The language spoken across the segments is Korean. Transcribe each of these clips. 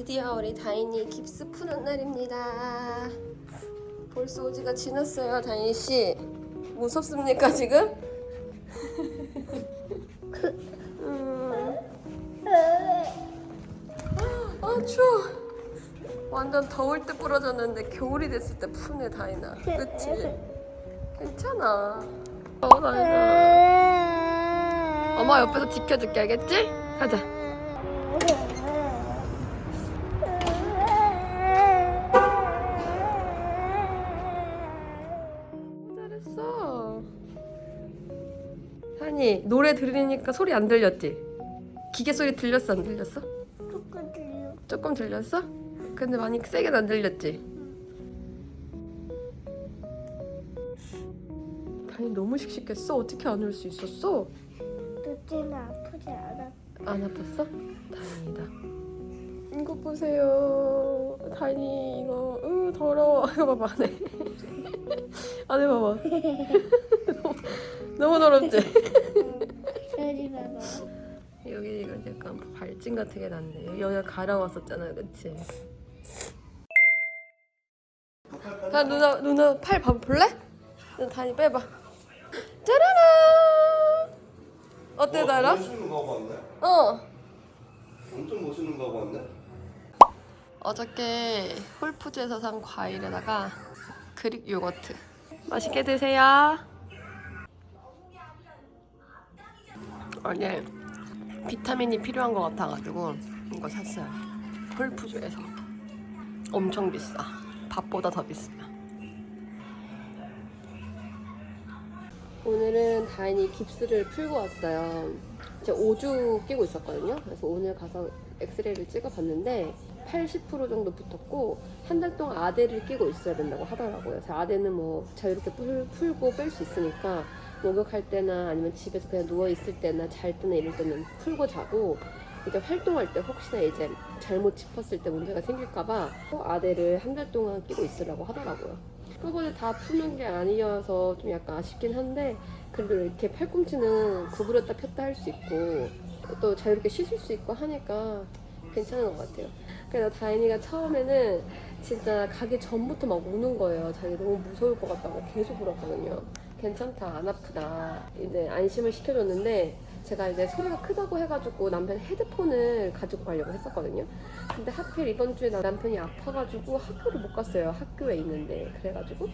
드디어 우리 다인이 깁스 푸는 날입니다. 벌써 오지가 지났어요, 다인 씨. 무섭습니까 지금? 음. 아 추워. 완전 더울 때 부러졌는데 겨울이 됐을 때 푸네 다인아. 그치? 괜찮아. 어 다인아. 엄마 옆에서 지켜줄게 알겠지? 가자. 한이 노래 들으니까 소리 안 들렸지? 기계 소리 들렸어 안 들렸어? 조금 들려. 조금 들렸어? 근데 많이 세게는 안 들렸지? 다니 너무 씩씩했어? 어떻게 안올수 있었어? 눈치는 아프지 않아. 안 아팠어? 다행이다. 이거 보세요. 다니 이거 으 더러워. 이거 봐봐 안에. 안에 봐봐. 너무, 더럽지? 여기 봐봐. 여기 이거 약간 발진 같은 게 났네. 여기가 갈아왔었잖아, 그치? 자 누나 누나 팔 봐볼래? 누나 다니 빼봐. 짜라란. 어때 달아? 멋있는 거 하고 왔네? 어. 엄청 멋있는 거 하고 왔네? 어저께 홀푸드에서 산 과일에다가 그릭 요거트 맛있게 드세요 어제 비타민이 필요한 것 같아가지고 이거 샀어요 홀푸드에서 엄청 비싸 밥보다 더 비싸 오늘은 다행히 깁스를 풀고 왔어요. 제가 5주 끼고 있었거든요. 그래서 오늘 가서 엑스레이를 찍어봤는데 80% 정도 붙었고 한 달 동안 아대를 끼고 있어야 된다고 하더라고요. 아대는 뭐 자유롭게 풀, 풀고 뺄 수 있으니까 목욕할 때나 아니면 집에서 그냥 누워 있을 때나 잘 때나 이럴 때는 풀고 자고 이제 활동할 때 혹시나 이제 잘못 짚었을 때 문제가 생길까봐 아대를 한 달 동안 끼고 있으라고 하더라고요. 한꺼번에 다 푸는 게 아니어서 좀 약간 아쉽긴 한데 그래도 이렇게 팔꿈치는 구부렸다 폈다 할 수 있고 또 자유롭게 쉬실 수 있고 하니까 괜찮은 것 같아요. 그래서 다인이가 처음에는 진짜 가기 전부터 막 우는 거예요. 자기 너무 무서울 것 같다고 계속 울었거든요. 괜찮다, 안 아프다. 이제 안심을 시켜줬는데 제가 이제 소리가 크다고 해가지고 남편 헤드폰을 가지고 가려고 했었거든요. 근데 하필 이번 주에 나- 남편이 아파가지고 학교를 못 갔어요. 학교에 있는데 그래가지고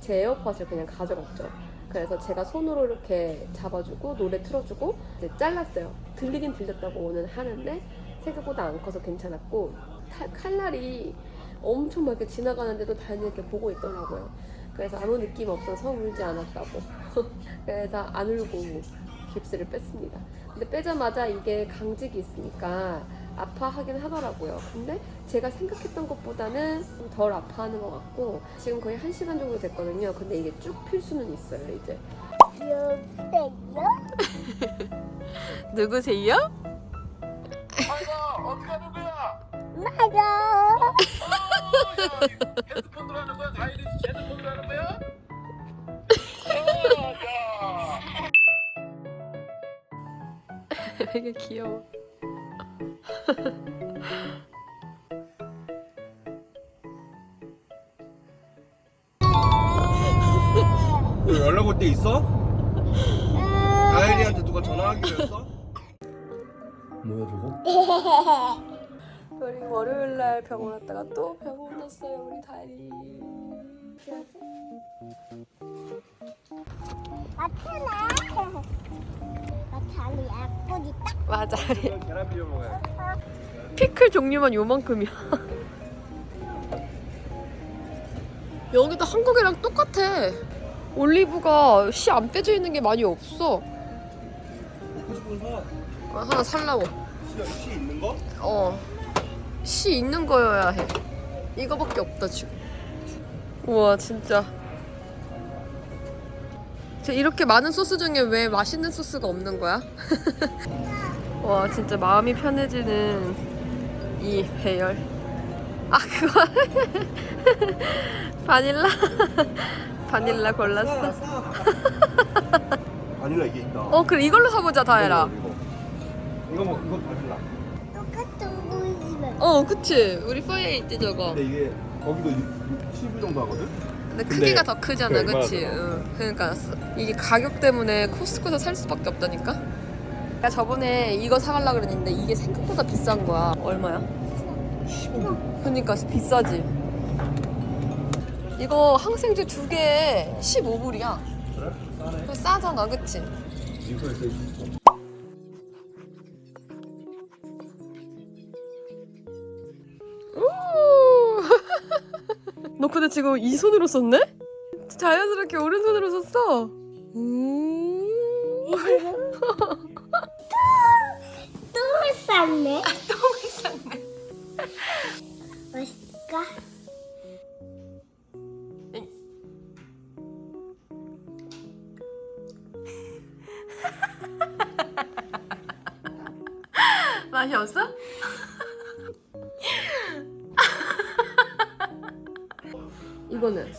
제 에어팟을 그냥 가져갔죠. 그래서 제가 손으로 이렇게 잡아주고 노래 틀어주고 이제 잘랐어요. 들리긴 들렸다고는 하는데 생각보다 안 커서 괜찮았고 탈- 칼날이 엄청 막 이렇게 지나가는데도 다행히 이렇게 보고 있더라고요. 그래서 아무 느낌 없어서 울지 않았다고. 그래서 안 울고 깁스를 뺐습니다. 근데 빼자마자 이게 강직이 있으니까 아파하긴 하더라고요. 근데 제가 생각했던 것보다는 좀 덜 아파하는 것 같고 지금 거의 한 시간 정도 됐거든요. 근데 이게 쭉 필 수는 있어요, 이제. 누구세요? 아이가 어떻게 하는 거야? 맞아. 어, 야, 핸드폰으로 하는 거야? 다이리 되게 귀여워. 너 연락 올 때 있어? 다혜리한테 누가 전화하기로 했어? 뭐야 저거? 우리 월요일 날 병원 왔다가 또 병원 왔어요, 우리 다리. 맞잖 아. 맞잖아. 약분이 딱. 맞아. 계란 비벼 먹어야 피클 종류만 요만큼이야. 여기도 한국이랑 똑같아. 올리브가 씨 안 빼져 있는 게 많이 없어. 먹고 싶은 거 아, 하나 살라고. 씨, 씨 있는 거? 어. 씨 있는 거여야 해. 이거밖에 없다 지금. 우와 진짜. 저 이렇게 많은 소스 중에 왜 맛있는 소스가 없는 거야? 와 진짜 마음이 편해지는 이 배열. 아 그거 바닐라 바닐라 골랐어. 바닐라 이게 있다 어 그래 이걸로 사보자 다혜라. 이거 이거, 이거 뭐 이거 바닐라 똑같은 보이지만. 어, 그치. 우리 파이에 있지 저거. 근데 이게 거기도 60 정도 하거든? 근데 크기가 더 크잖아, 그게 그치? 응. 그러니까 이게 가격 때문에 코스트코에서 살 수밖에 없다니까. 나 저번에 이거 사가려고 그랬는데 이게 생각보다 비싼 거야. 얼마야? 15. 그러니까 비싸지. 이거 항생제 두 개에 15불이야. 그래? 싸잖아, 그치? 링크에서 있 지금 이 손으로 썼네? 자연스럽게 오른손으로 썼어. 음. 똥을 쌌네. 똥을 쌌네. 맛있을까? 맛이 없어? 이거는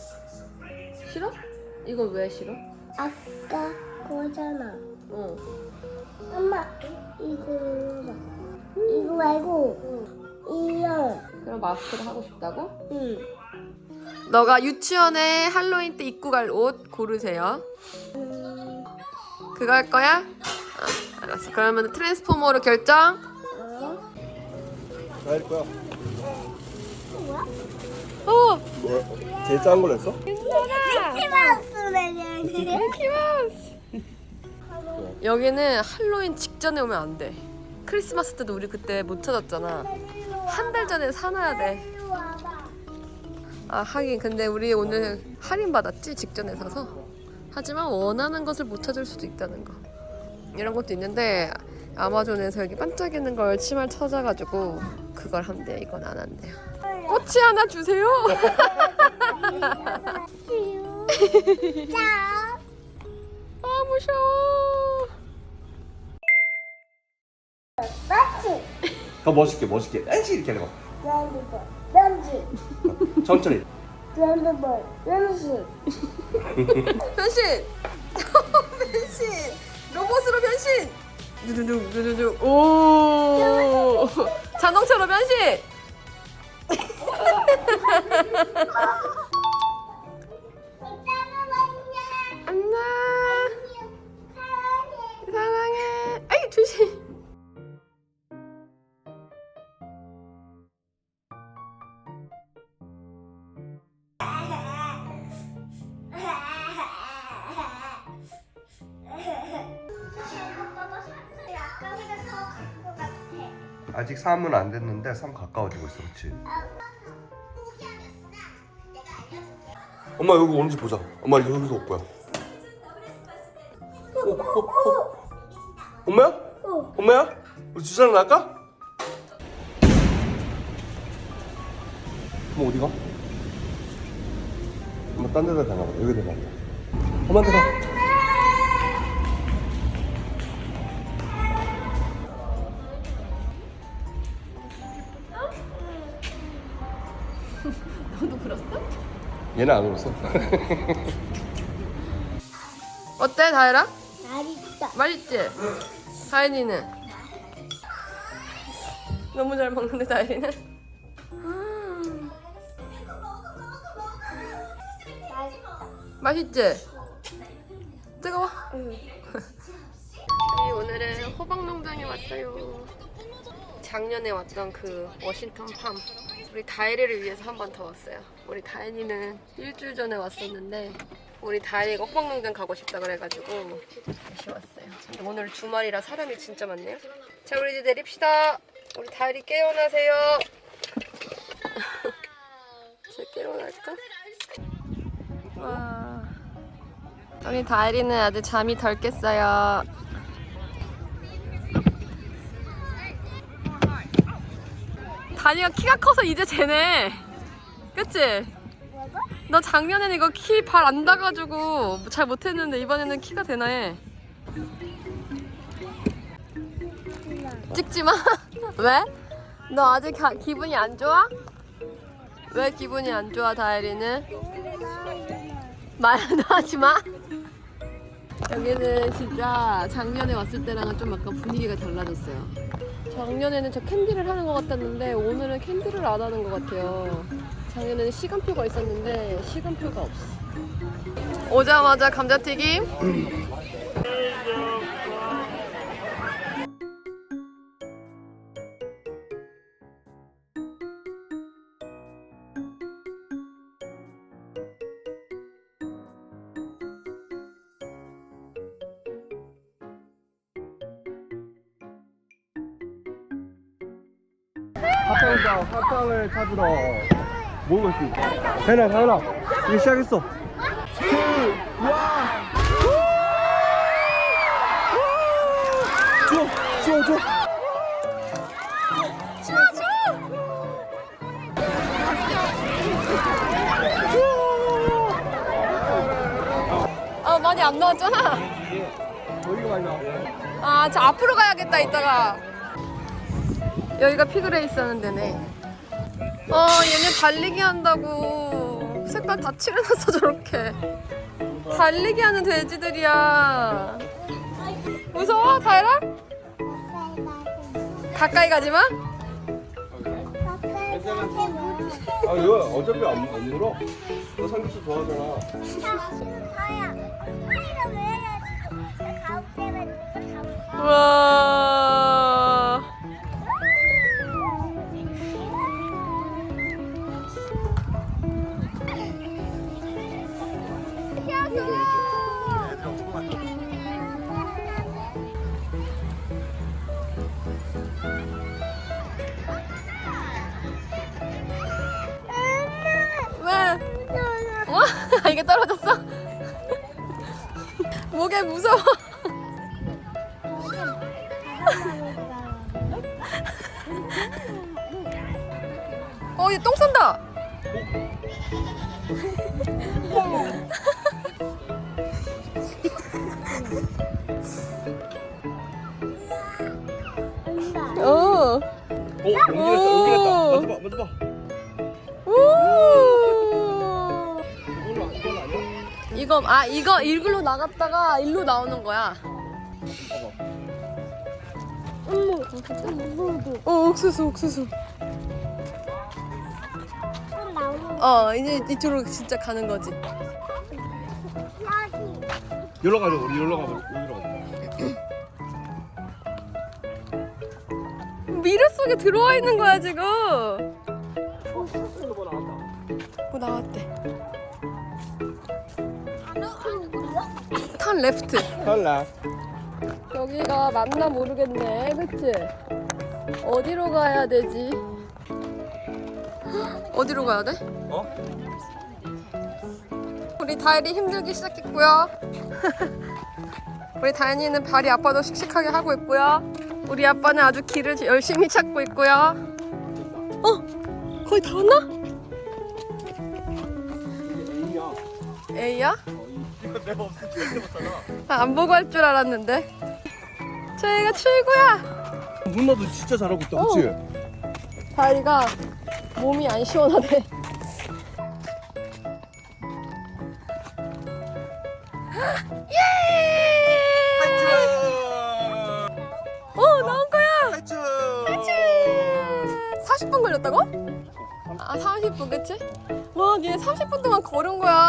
싫어? 이건 왜 싫어? 아까 거잖아. 어. 엄마 이거 봐. 이거 말고 이거. 그럼 마스크를 하고 싶다고? 응. 너가 유치원에 할로윈 때 입고 갈 옷 고르세요. 음, 그거 할 거야? 어, 알았어. 그러면 트랜스포머로 결정. 어? 나일 거야. 뭐야? 어, 뭐, 제일 작은 걸로 했어? 미키마우스네. 미키마우스. 여기는 할로윈 직전에 오면 안 돼. 크리스마스 때도 우리 그때 못 찾았잖아. 한 달 전에 사놔야 돼. 일로 와봐. 아 하긴 근데 우리 오늘 할인 받았지 직전에 사서. 하지만 원하는 것을 못 찾을 수도 있다는 거. 이런 것도 있는데 아마존에서 여기 반짝이는 걸 치마를 찾아가지고 그걸 한대. 이건 안 한대요. 꼬치 하나 주세요. 자. 아 무서워. 마치. 더 멋있게 멋있게 эн시 이렇게 해봐. 랜드볼. 랜드. 천천히. 랜드볼. 랜드. 변신! 변신! 로봇으로 변신! 누누누 누누누 오 자동차로 변신! 3은 안 됐는데 3 가까워지고 있어, 그렇지? 엄마 여기 오는지 보자. 엄마 여기서 올 거야. 어, 어, 어. 엄마야? 엄마야? 우리 주차장 나갈까? 엄마 어디 가? 엄마 딴 데다 나가. 여기 데가 아니야. 엄마 한테 가. 얘는 안 울었어. 어때 다혜라? 맛있다. 맛있지? 다혜이는? 너무 잘 먹는데 다혜이는? 음. 맛있지? 뜨거워? 저희 오늘은 호박 농장에 왔어요. 작년에 왔던 그 워싱턴 팜. 우리 다혜리를 위해서 한 번 더 왔어요. 우리 다혜이는 일주일 전에 왔었는데 우리 다혜이가 호박농장 가고 싶다 그래가지고 다시 왔어요. 오늘 주말이라 사람이 진짜 많네요. 자 우리 이제 내립시다. 우리 다혜리 깨어나세요. 제 깨어날까? 와. 우리 다혜리는 아직 잠이 덜 깼어요. 다니가 키가 커서 이제 재네. 그치? 너 작년에는 이거 키 발 안 닿아가지고 잘 못했는데 이번에는 키가 되나해. 찍지 마. 왜? 너 아직 가- 기분이 안 좋아? 왜 기분이 안 좋아, 다혜리는? 말도 하지 마. 여기는 진짜 작년에 왔을 때랑은 좀 약간 분위기가 달라졌어요. 작년에는 저 캔디를 하는 것 같았는데 오늘은 캔디를 안 하는 것 같아요. 작년에는 시간표가 있었는데 시간표가 없어. 오자마자 감자튀김. 합방자 합방을 찾으러 모이고 있습니다. 다현아 다현아 이제 시작했어. 와. 줘, 줘, 줘. 아 많이 안 나왔잖아. 어디가 많이 나와? 아, 저 앞으로 가야겠다, 이따가. 여기가 피그레이스 하는 데네. 아, 얘네 달리기 한다고. 색깔 다 칠해놨어, 저렇게. 달리기 하는 돼지들이야. 무서워, 다이라? 가까이 가지 마. 아 이거 어차피 안, 안 물어. 너 삼겹살 좋아하잖아. 우와. 이게 떨어졌어? 목에 무서워. 옮기랬다. 오. 먼저 봐, 먼저 봐. 우. 이걸로 이건 아니야? 이거 아 이거 일글로 나갔다가 일로 나오는 거야. 어 옥수수 옥수수. 어 이제 이쪽으로 진짜 가는 거지. 여기로 가자, 우리 여기로 가자, 속에 들어와 있는 거야 지금. 뭐 나왔대. 턴 레프트. 탈라. 여기가 맞나 모르겠네, 그치? 어디로 가야 되지? 어디로 가야 돼? 어? 우리 다일이 힘들기 시작했고요. 우리 다현이는 발이 아파도 씩씩하게 하고 있고요. 우리 아빠는 아주 길을 열심히 찾고 있고요. 어? 거의 다 왔나? A야. A야? 이거 내가 없을 줄 알았잖아. 아, 안 보고 할 줄 알았는데. 저희가 출구야. 누나도 진짜 잘하고 있다, 어. 그치? 다이가 몸이 안 시원하대.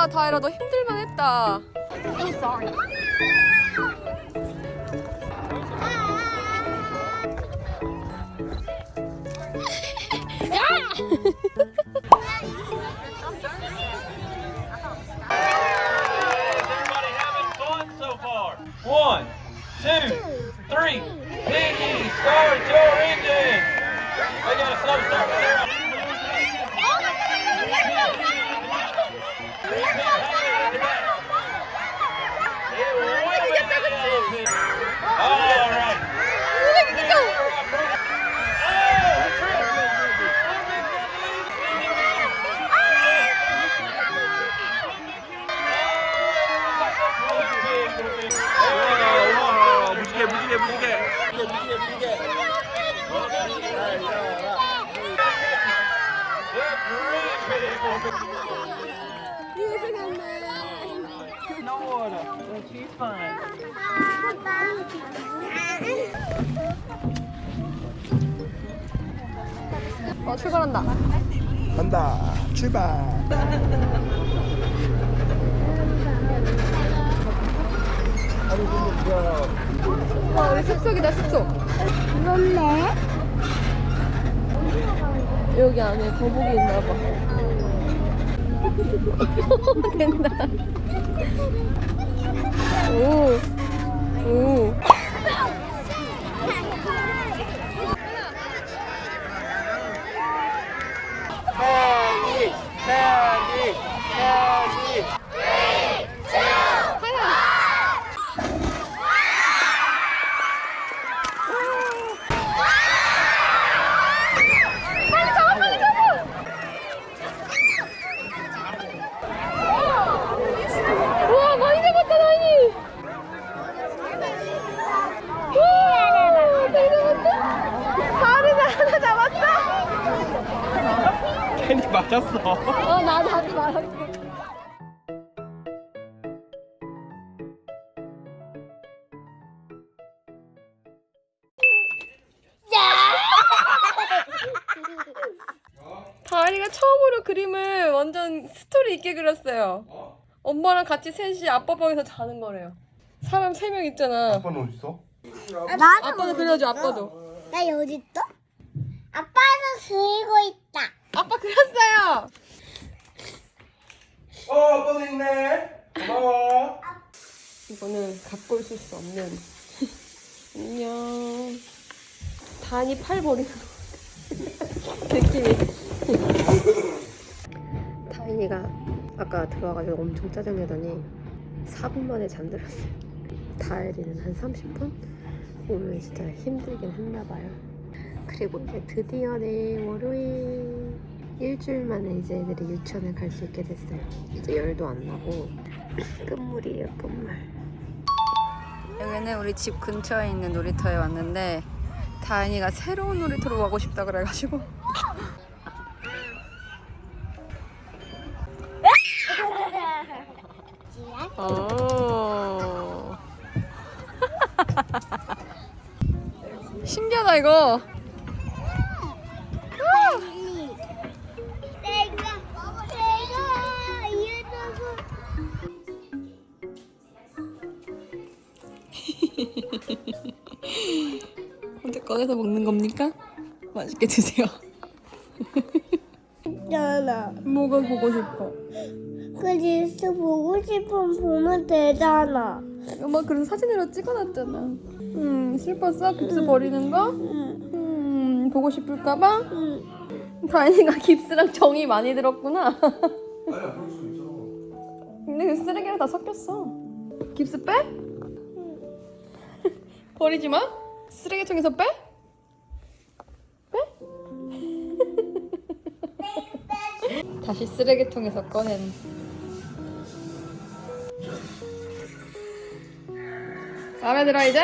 다이라 너 힘들만 했다. Everybody 출발. 아니 근데 야와 우리 숲속이다 숲속. 뭔데? 여기 안에 거북이 있나 봐. 된다. 오. 오. 다리가 처음으로 그림을 완전 스토리 있게 그렸어요. 엄마랑 같이 셋이 아빠 방에서 자는 거래요. 사람 세 명 있잖아. 아빠는 어디 있어? 나도 아빠도 그려줘, 아빠도. 나 여기 있어? 아빠도 들고 있다. 아빠 그렸어요. 어 아빠도 있네. 고마워. 이거는 갖고 있을 수 없는. 안녕. 단이 팔 버리는 거. 느낌이. 다인이가 아까 들어와가지고 엄청 짜증내더니 4분 만에 잠들었어요. 다일이는 한 30분? 오늘 진짜 힘들긴 했나봐요. 그리고 이제 드디어 내일 월요일 일주일 만에 이제 애들이 유치원에 갈 수 있게 됐어요. 이제 열도 안 나고 끝물이에요, 끝물. 여기는 우리 집 근처에 있는 놀이터에 왔는데 다인이가 새로운 놀이터로 가고 싶다 그래가지고 오. 신기하다 이거. 혼자 꺼내서 먹는 겁니까? 맛있게 드세요. 뭐가 보고 싶어? 그 리스트 보고 싶으면 보면 되잖아. 엄마 그래서 사진으로 찍어놨잖아. 음 슬펐어? 깁스 버리는 거? 응, 음 보고 싶을까봐? 응. 다인이가 깁스랑 정이 많이 들었구나. 아니야 그럴 수 있어. 근데 그 쓰레기랑 다 섞였어. 깁스 빼? 버리지 마. 쓰레기통에서 빼? 빼? 다시 쓰레기통에서 꺼낸. 마음에 들어 이제?